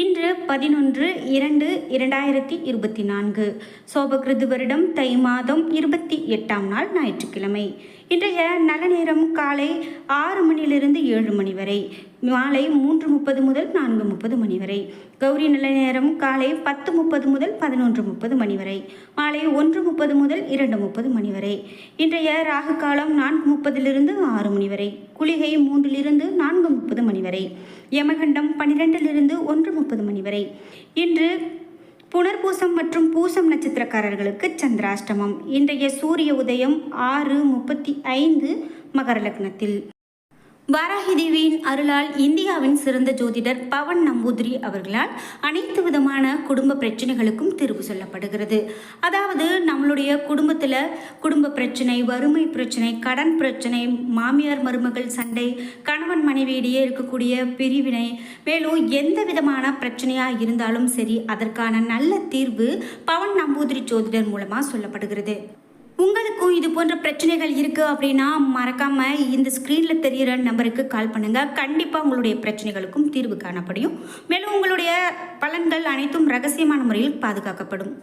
இன்று பதினொன்று இரண்டு இரண்டாயிரத்தி இருபத்தி நான்கு. சோபகிருது வருடம் தை மாதம் இருபத்தி எட்டாம் நாள் ஞாயிற்றுக்கிழமை. இன்றைய நல்ல நேரம் காலை ஆறு மணியிலிருந்து ஏழு மணி வரை. மாலை மூன்று முப்பது முதல் நான்கு முப்பது மணி வரை. கௌரி நல்ல நேரம் காலை பத்து முப்பது முதல் பதினொன்று முப்பது மணி வரை. மாலை ஒன்று முப்பது முதல் இரண்டு முப்பது மணி வரை. இன்றைய ராகு காலம் நான்கு முப்பதிலிருந்து ஆறு மணி வரை. குளிகை மூன்றிலிருந்து நான்கு முப்பது மணி வரை. யமகண்டம் பன்னிரெண்டிலிருந்து ஒன்று முப்பது மணி வரை. இன்று புனர்பூசம் மற்றும் பூசம் நட்சத்திரக்காரர்களுக்கு சந்திராஷ்டமம். இன்றைய சூரிய உதயம் ஆறு முப்பத்தி ஐந்து மகர லக்னத்தில். வாராகிதேவியின் அருளால் இந்தியாவின் சிறந்த ஜோதிடர் பவன் நம்பூதிரி அவர்களால் அனைத்து விதமான குடும்ப பிரச்சனைகளுக்கும் தீர்வு சொல்லப்படுகிறது. அதாவது நம்மளுடைய குடும்பத்தில் குடும்ப பிரச்சனை வறுமை பிரச்சனை கடன் பிரச்சனை மாமியார் மருமகள் சண்டை கணவன் மனைவியிடையே இருக்கக்கூடிய பிரிவினை மேலும் எந்த விதமான பிரச்சனையாக இருந்தாலும் சரி அதற்கான நல்ல தீர்வு பவன் நம்பூதிரி ஜோதிடர் மூலமாக சொல்லப்படுகிறது. உங்களுக்கும் இது போன்ற பிரச்சனைகள் இருக்குது அப்படின்னா மறக்காமல் இந்த ஸ்க்ரீனில் தெரிகிற நம்பருக்கு கால் பண்ணுங்கள் கண்டிப்பாக உங்களுடைய பிரச்சனைகளுக்கும் தீர்வு காணப்படும். மேலும் உங்களுடைய பலன்கள் அனைத்தும் ரகசியமான முறையில் பாதுகாக்கப்படும்.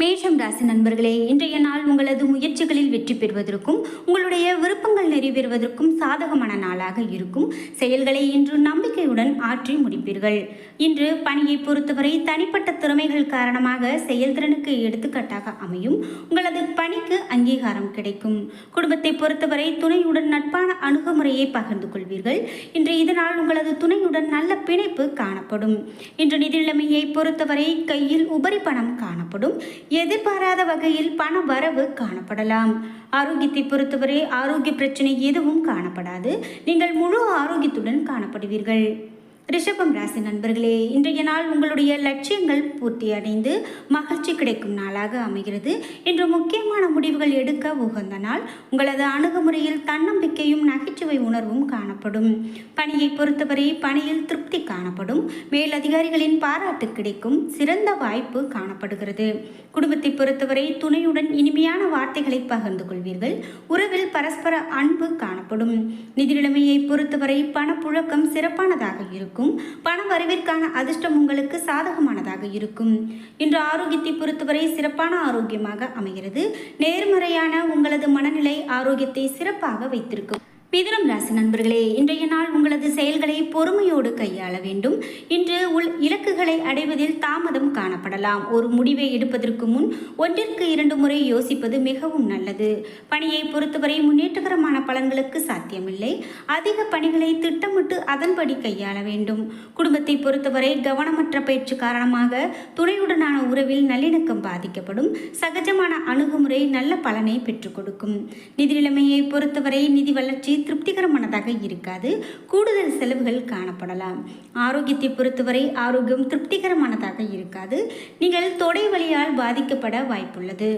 மேஷம் ராசி நண்பர்களே இன்றைய நாள் உங்களது முயற்சிகளில் வெற்றி பெறுவதற்கும் உங்களுடைய விருப்பங்கள் நிறைவேறுவதற்கும் சாதகமான நாளாக இருக்கும். செயல்களை இன்று நம்பிக்கையுடன் ஆற்றி முடிப்பீர்கள். இன்று பணியை பொறுத்தவரை தனிப்பட்ட திறமைகள் காரணமாக செயல்திறனுக்கு எடுத்துக்காட்டாக அமையும். உங்களது பணிக்கு அங்கீகாரம் கிடைக்கும். குடும்பத்தை பொறுத்தவரை துணையுடன் நட்பான அணுகுமுறையை பகிர்ந்து கொள்வீர்கள். இன்று இதனால் உங்களது துணையுடன் நல்ல பிணைப்பு காணப்படும். இன்று நிதிநிலைமையை பொறுத்தவரை கையில் உபரி பணம் காணப்படும். எதிர்பாராத வகையில் பண வரவு காணப்படலாம். ஆரோக்கியத்தை பொறுத்தவரை ஆரோக்கிய பிரச்சனை எதுவும் காணப்படாது. நீங்கள் முழு ஆரோக்கியத்துடன் காணப்படுவீர்கள். ரிஷபம் ராசி நண்பர்களே இன்றைய நாள் உங்களுடைய லட்சியங்கள் பூர்த்தி அடைந்து மகிழ்ச்சி கிடைக்கும் நாளாக அமைகிறது. இன்று முக்கியமான முடிவுகள் எடுக்க உகந்த நாள். உங்களது அணுகுமுறையில் தன்னம்பிக்கையும் நகைச்சுவை உணர்வும் காணப்படும். பணியை பொறுத்தவரை பணியில் திருப்தி காணப்படும். மேலதிகாரிகளின் பாராட்டு கிடைக்கும். சிறந்த வாய்ப்பு காணப்படுகிறது. குடும்பத்தை பொறுத்தவரை துணையுடன் இனிமையான வார்த்தைகளை பகிர்ந்து கொள்வீர்கள். உறவில் பரஸ்பர அன்பு காணப்படும். நிதி நிலைமையை பொறுத்தவரை பணப்புழக்கம் சிறப்பானதாக இருக்கும். பண வரவிற்கான அதிர்ஷ்டம் உங்களுக்கு சாதகமானதாக இருக்கும். இன்று ஆரோக்கியத்தை பொறுத்தவரை சிறப்பான ஆரோக்கியமாக அமைகிறது. நேர்மறையான உங்களது மனநிலை ஆரோக்கியத்தை சிறப்பாக வைத்திருக்கும். மிதுனம் ராசி நண்பர்களே இன்றைய நாள் உங்களது செயல்களை பொறுமையோடு கையாள வேண்டும். இன்று உள் இலக்குகளை அடைவதில் தாமதம் காணப்படலாம். ஒரு முடிவை எடுப்பதற்கு முன் ஒன்றிற்கு இரண்டு முறை யோசிப்பது மிகவும் நல்லது. பணியை பொறுத்தவரை முன்னேற்றகரமான பலன்களுக்கு சாத்தியமில்லை. அதிக பணிகளை திட்டமிட்டு அதன்படி கையாள வேண்டும். குடும்பத்தை பொறுத்தவரை கவனமற்ற பயிற்சி காரணமாக துணையுடனான உறவில் நல்லிணக்கம் பாதிக்கப்படும். சகஜமான அணுகுமுறை நல்ல பலனை பெற்றுக் கொடுக்கும். நிதி நிலைமையை பொறுத்தவரை நிதி வளர்ச்சி திருப்திகரமானதாக இருக்காது. கூடுதல் செலவுகள் காணப்படலாம். ஆரோக்கியத்தை பொறுத்தவரை ஆரோக்கியம் திருப்திகரமானதாக இருக்காது. நீங்கள் தொடை வழியால் பாதிக்கப்பட வாய்ப்புள்ளது.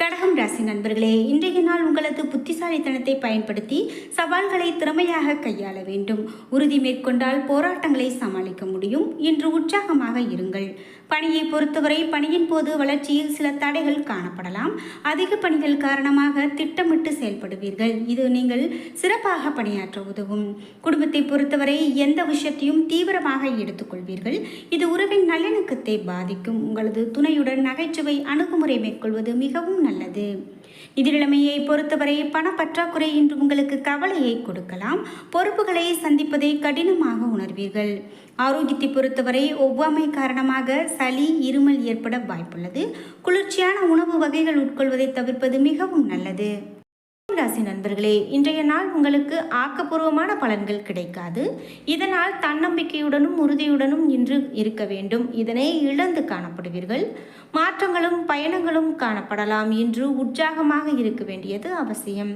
கடகம் ராசி நண்பர்களே இன்றைய நாள் உங்களது புத்திசாலித்தனத்தை பயன்படுத்தி சவால்களை திறமையாக கையாள வேண்டும். உறுதி மேற்கொண்டால் போராட்டங்களை சமாளிக்க முடியும். இன்று உற்சாகமாக இருங்கள். பணியை பொறுத்தவரை பணியின் போது வளர்ச்சியில் சில தடைகள் காணப்படலாம். அதிக பணிகள் காரணமாக திட்டமிட்டு செயல்படுவீர்கள். இது நீங்கள் சிறப்பாக பணியாற்ற உதவும். குடும்பத்தை பொறுத்தவரை எந்த விஷயத்தையும் தீவிரமாக எடுத்துக்கொள்வீர்கள். இது உறவின் நல்லிணக்கத்தை பாதிக்கும். உங்களது துணையுடன் நகைச்சுவை அணுகுமுறை மேற்கொள்வது மிகவும் நல்லது. எதிரிழமையை பொறுத்தவரை பணப்பற்றாக்குறை இன்று உங்களுக்கு கவலையை கொடுக்கலாம். பொறுப்புகளை சந்திப்பதை கடினமாக உணர்வீர்கள். ஆரோக்கியத்தை பொறுத்தவரை ஒவ்வாமை காரணமாக சளி இருமல் ஏற்பட வாய்ப்புள்ளது. குளிர்ச்சியான உணவு வகைகள் உட்கொள்வதை தவிர்ப்பது மிகவும் நல்லது. ராசி நண்பர்களே இன்றைய நாள் உங்களுக்கு ஆக்கப்பூர்வமான பலன்கள் கிடைக்காது. இதனால் தன்னம்பிக்கையுடனும் உறுதியுடனும் இன்று இருக்க வேண்டும். இதனை இழந்து காணப்படுவீர்கள். மாற்றங்களும் பயணங்களும் காணப்படலாம் இன்று உற்சாகமாக இருக்க வேண்டியது அவசியம்.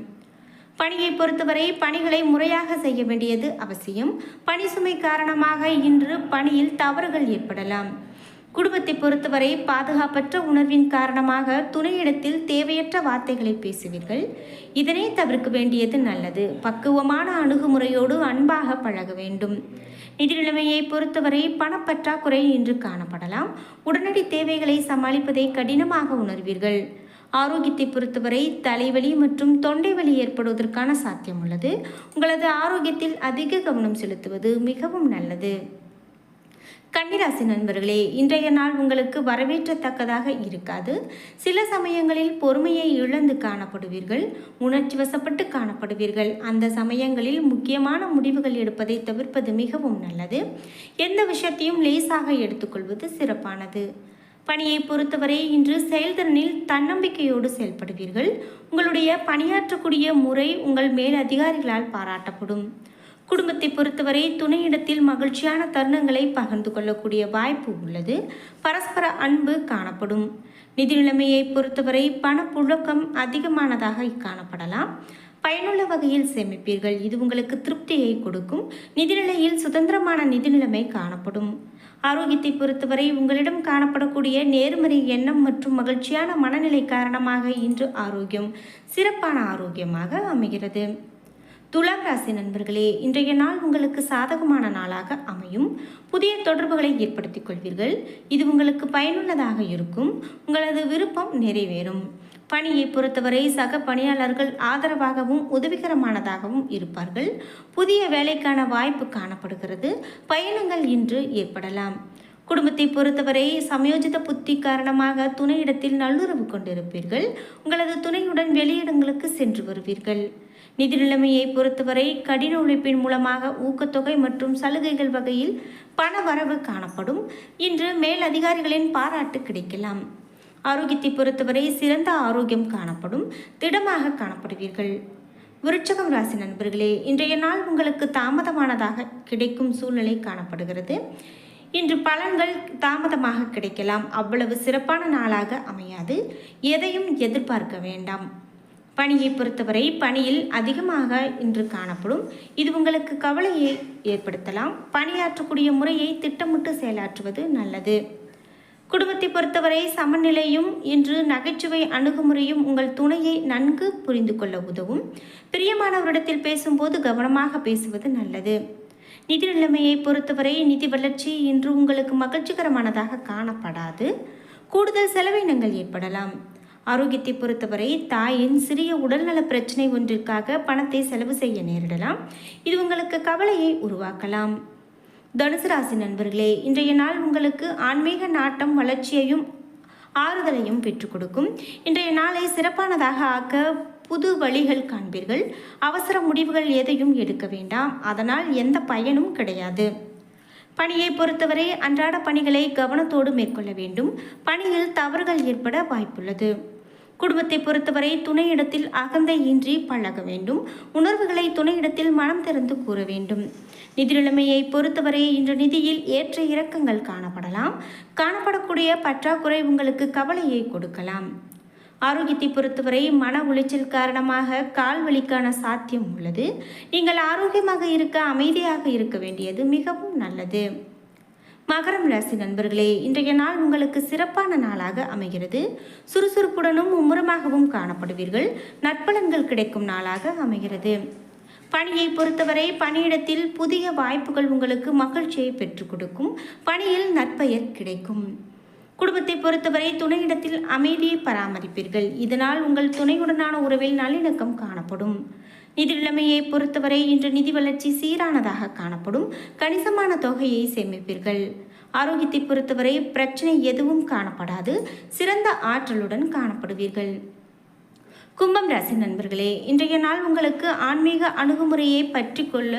பணியை பொறுத்தவரை பணிகளை முறையாக செய்ய வேண்டியது அவசியம். பணி சுமை காரணமாக இன்று பணியில் தவறுகள் ஏற்படலாம். குடும்பத்தை பொறுத்தவரை பாதுகாப்பற்ற உணர்வின் காரணமாக துணையிடத்தில் தேவையற்ற வார்த்தைகளை பேசுவீர்கள். இதனை தவிர்க்க வேண்டியது நல்லது. பக்குவமான அணுகுமுறையோடு அன்பாக பழக வேண்டும். நிதி நிலைமையை பொறுத்தவரை பணப்பற்றாக்குறை இன்று காணப்படலாம். உடனடி தேவைகளை சமாளிப்பதை கடினமாக உணர்வீர்கள். ஆரோக்கியத்தை பொறுத்தவரை தலைவலி மற்றும் தொண்டை வலி ஏற்படுவதற்கான சாத்தியம் உள்ளது. உங்களது ஆரோக்கியத்தில் அதிக கவனம் செலுத்துவது மிகவும் நல்லது. கன்னிராசி நண்பர்களே இன்றைய நாள் உங்களுக்கு வரவேற்றத்தக்கதாக இருக்காது. சில சமயங்களில் பொறுமையை இழந்து காணப்படுவீர்கள் உணர்ச்சி வசப்பட்டு காணப்படுவீர்கள். அந்த சமயங்களில் முக்கியமான முடிவுகள் எடுப்பதை தவிர்ப்பது மிகவும் நல்லது. எந்த விஷயத்தையும் லேசாக எடுத்துக்கொள்வது சிறப்பானது. பணியை பொறுத்தவரை இன்று செயல்திறனில் தன்னம்பிக்கையோடு செயல்படுவீர்கள். உங்களுடைய பணியாற்றக்கூடிய முறை உங்கள் மேல் அதிகாரிகளால் பாராட்டப்படும். குடும்பத்தை பொறுத்தவரை துணையிடத்தில் மகிழ்ச்சியான தருணங்களை பகிர்ந்து கொள்ளக்கூடிய வாய்ப்பு உள்ளது. பரஸ்பர அன்பு காணப்படும். நிதி நிலைமையை பொறுத்தவரை பணப்புழக்கம் அதிகமானதாக காணப்படலாம். பயனுள்ள வகையில் சேமிப்பீர்கள். இது உங்களுக்கு திருப்தியை கொடுக்கும். நிதிநிலையில் சுதந்திரமான நிதி நிலைமை காணப்படும். ஆரோக்கியத்தை பொறுத்தவரை உங்களிடம் காணப்படக்கூடிய நேர்மறை எண்ணம் மற்றும் மகிழ்ச்சியான மனநிலை காரணமாக இன்று ஆரோக்கியம் சிறப்பான ஆரோக்கியமாக அமைகிறது. துலாம் ராசி நண்பர்களே இன்றைய நாள் உங்களுக்கு சாதகமான நாளாக அமையும். புதிய தொடர்புகளை ஏற்படுத்திக் கொள்வீர்கள். இது உங்களுக்கு பயனுள்ளதாக இருக்கும். உங்களது விருப்பம் நிறைவேறும். பணியை பொறுத்தவரை சக பணியாளர்கள் ஆதரவாகவும் உதவிகரமானதாகவும் இருப்பார்கள். புதிய வேலைக்கான வாய்ப்பு காணப்படுகிறது. பயணங்கள் இன்று ஏற்படலாம். குடும்பத்தை பொறுத்தவரை சமயோஜித புத்தி காரணமாக துணையிடத்தில் நல்லுறவு கொண்டிருப்பீர்கள். உங்களது துணையுடன் வெளியிடங்களுக்கு சென்று வருவீர்கள். நிதி நிலைமையை பொறுத்தவரை கடின உழைப்பின் மூலமாக ஊக்கத்தொகை மற்றும் சலுகைகள் வகையில் பண வரவு காணப்படும். இன்று மேல் அதிகாரிகளின் பாராட்டு கிடைக்கலாம். ஆரோக்கியத்தை பொறுத்தவரை சிறந்த ஆரோக்கியம் காணப்படும். திடமாக காணப்படுவீர்கள். விருட்சகம் ராசி நண்பர்களே இன்றைய நாள் உங்களுக்கு தாமதமானதாக கிடைக்கும் சூழ்நிலை காணப்படுகிறது. இன்று பலன்கள் தாமதமாக கிடைக்கலாம். அவ்வளவு சிறப்பான நாளாக அமையாது. எதையும் எதிர்பார்க்க வேண்டாம். பணியை பொறுத்தவரை பணியில் அதிகமாக இன்று காணப்படும். இது உங்களுக்கு கவலையை ஏற்படுத்தலாம். பணியாற்றக்கூடிய முறையை திட்டமிட்டு செயலாற்றுவது நல்லது. குடும்பத்தை பொறுத்தவரை சமநிலையும் இன்று நகைச்சுவை அணுகுமுறையும் உங்கள் துணையை நன்கு புரிந்து கொள்ள உதவும். பிரியமானவரிடத்தில் பேசும்போது கவனமாக பேசுவது நல்லது. நிதி நிலைமையை பொறுத்தவரை நிதி வளர்ச்சி இன்று உங்களுக்கு மகிழ்ச்சிகரமானதாக காணப்படாது. கூடுதல் செலவினங்கள் ஏற்படலாம். ஆரோக்கியத்தை பொறுத்தவரை தாயின் சிறிய உடல்நல பிரச்சனை ஒன்றிற்காக பணத்தை செலவு செய்ய நேரிடலாம். இது உங்களுக்கு கவலையை உருவாக்கலாம். தனுசு ராசி நண்பர்களே இன்றைய நாள் உங்களுக்கு ஆன்மீக நாட்டம் வளர்ச்சியையும் ஆறுதலையும் பெற்றுக் கொடுக்கும். இன்றைய நாளை சிறப்பானதாக ஆக்க புது வழிகள் காண்பீர்கள். அவசர முடிவுகள் எதையும் எடுக்க வேண்டாம். அதனால் எந்த பயனும் கிடையாது. பணியை பொறுத்தவரை அன்றாட பணிகளை கவனத்தோடு மேற்கொள்ள வேண்டும். பணியில் தவறுகள் ஏற்பட வாய்ப்புள்ளது. குடும்பத்தை பொறுத்தவரை துணையிடத்தில் அகந்தை இன்றி பழக வேண்டும். உணர்வுகளை துணையிடத்தில் மனம் திறந்து கூற வேண்டும். நிதி நிலைமையை பொறுத்தவரை இன்று நிதியில் ஏற்ற இறக்கங்கள் காணப்படலாம். காணப்படக்கூடிய பற்றாக்குறை உங்களுக்கு கவலையை கொடுக்கலாம். ஆரோக்கியத்தை பொறுத்தவரை மன உளைச்சல் காரணமாக கால் வலிக்கான சாத்தியம் உள்ளது. நீங்கள் ஆரோக்கியமாக இருக்க அமைதியாக இருக்க வேண்டியது மிகவும் நல்லது. மகரம் ராசி நண்பர்களே இன்றைய நாள் உங்களுக்கு சிறப்பான நாளாக அமைகிறது. சுறுசுறுப்புடனும் மும்முரமாகவும் காணப்படுவீர்கள். நற்பலன்கள் கிடைக்கும் நாளாக அமைகிறது. பணியை பொறுத்தவரை பணியிடத்தில் புதிய வாய்ப்புகள் உங்களுக்கு மகிழ்ச்சியை பெற்றுக் கொடுக்கும். பணியில் நற்பெயர் கிடைக்கும். குடும்பத்தை பொறுத்தவரை துணையிடத்தில் அமைதியை பராமரிப்பீர்கள். இதனால் உங்கள் துணையுடனான உறவில் நல்லிணக்கம் காணப்படும். நிதிநிலைமையை பொறுத்தவரை இன்று நிதி வளர்ச்சி சீரானதாக காணப்படும். கணிசமான தொகையை சேமிப்பீர்கள். ஆரோக்கியத்தை பொறுத்தவரை பிரச்சனை எதுவும் காணப்படாது. சிறந்த ஆற்றலுடன் காணப்படுவீர்கள். கும்பம் ராசி நண்பர்களே இன்றைய நாள் உங்களுக்கு ஆன்மீக அணுகுமுறையை பற்றி கொள்ள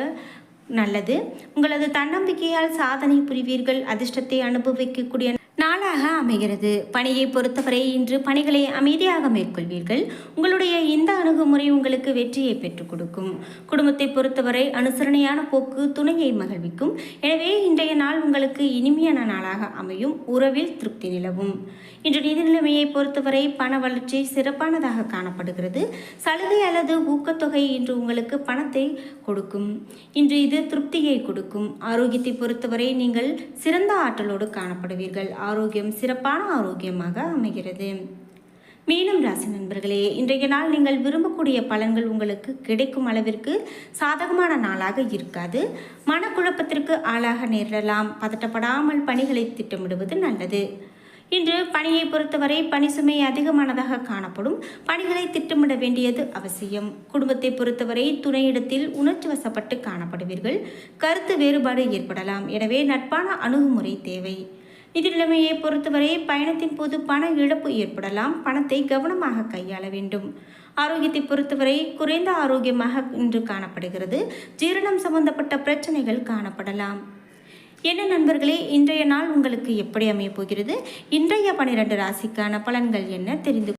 நல்லது. உங்களது தன்னம்பிக்கையால் சாதனை புரிவீர்கள். அதிர்ஷ்டத்தை அனுபவிக்கக்கூடிய நாளாக அமைகிறது. பணியை பொறுத்தவரை இன்று பணிகளை அமைதியாக மேற்கொள்வீர்கள். உங்களுடைய இந்த அணுகுமுறை உங்களுக்கு வெற்றியை பெற்றுக் கொடுக்கும். குடும்பத்தை பொறுத்தவரை அனுசரணையான போக்கு துணையை மகிழ்விக்கும். எனவே இன்றைய நாள் உங்களுக்கு இனிமையான நாளாக அமையும். உறவில் திருப்தி நிலவும். இன்று நிதி நிலைமையை பொறுத்தவரை பண வளர்ச்சி சிறப்பானதாக காணப்படுகிறது. சலுகை அல்லது ஊக்கத்தொகை இன்று உங்களுக்கு பணத்தை கொடுக்கும். இன்று இது திருப்தியை கொடுக்கும். ஆரோக்கியத்தை பொறுத்தவரை நீங்கள் சிறந்த ஆற்றலோடு காணப்படுவீர்கள். ஆரோக்கியம் சிறப்பான ஆரோக்கியமாக அமைகிறது. மீனம் ராசி நண்பர்களே இன்றைய நாள் நீங்கள் விரும்பக்கூடிய பலன்கள் உங்களுக்கு கிடைக்கும் அளவிற்கு சாதகமான நாளாக இருக்காது. மனக்குழப்பத்திற்கு ஆளாக நேரிடலாம். பதட்டப்படாமல் பணிகளை திட்டமிடுவது நல்லது. இன்று பணியை பொறுத்தவரை பணி சுமை அதிகமானதாக காணப்படும். பணிகளை திட்டமிட வேண்டியது அவசியம். குடும்பத்தை பொறுத்தவரை துணையிடத்தில் உணர்ச்சி வசப்பட்டு காணப்படுவீர்கள். கருத்து வேறுபாடு ஏற்படலாம். எனவே நட்பான அணுகுமுறை தேவை. நிதிநிலைமையை பொறுத்தவரை பயணத்தின் போது பண இழப்பு ஏற்படலாம். பணத்தை கவனமாக கையாள வேண்டும். ஆரோக்கியத்தை பொறுத்தவரை குறைந்த ஆரோக்கியமாக இன்று காணப்படுகிறது. ஜீரணம் சம்பந்தப்பட்ட பிரச்சனைகள் காணப்படலாம். என்ன நண்பர்களே இன்றைய நாள் உங்களுக்கு எப்படி அமையப் போகிறது? இன்றைய பனிரெண்டு ராசிக்கான பலன்கள் என்ன? தெரிந்து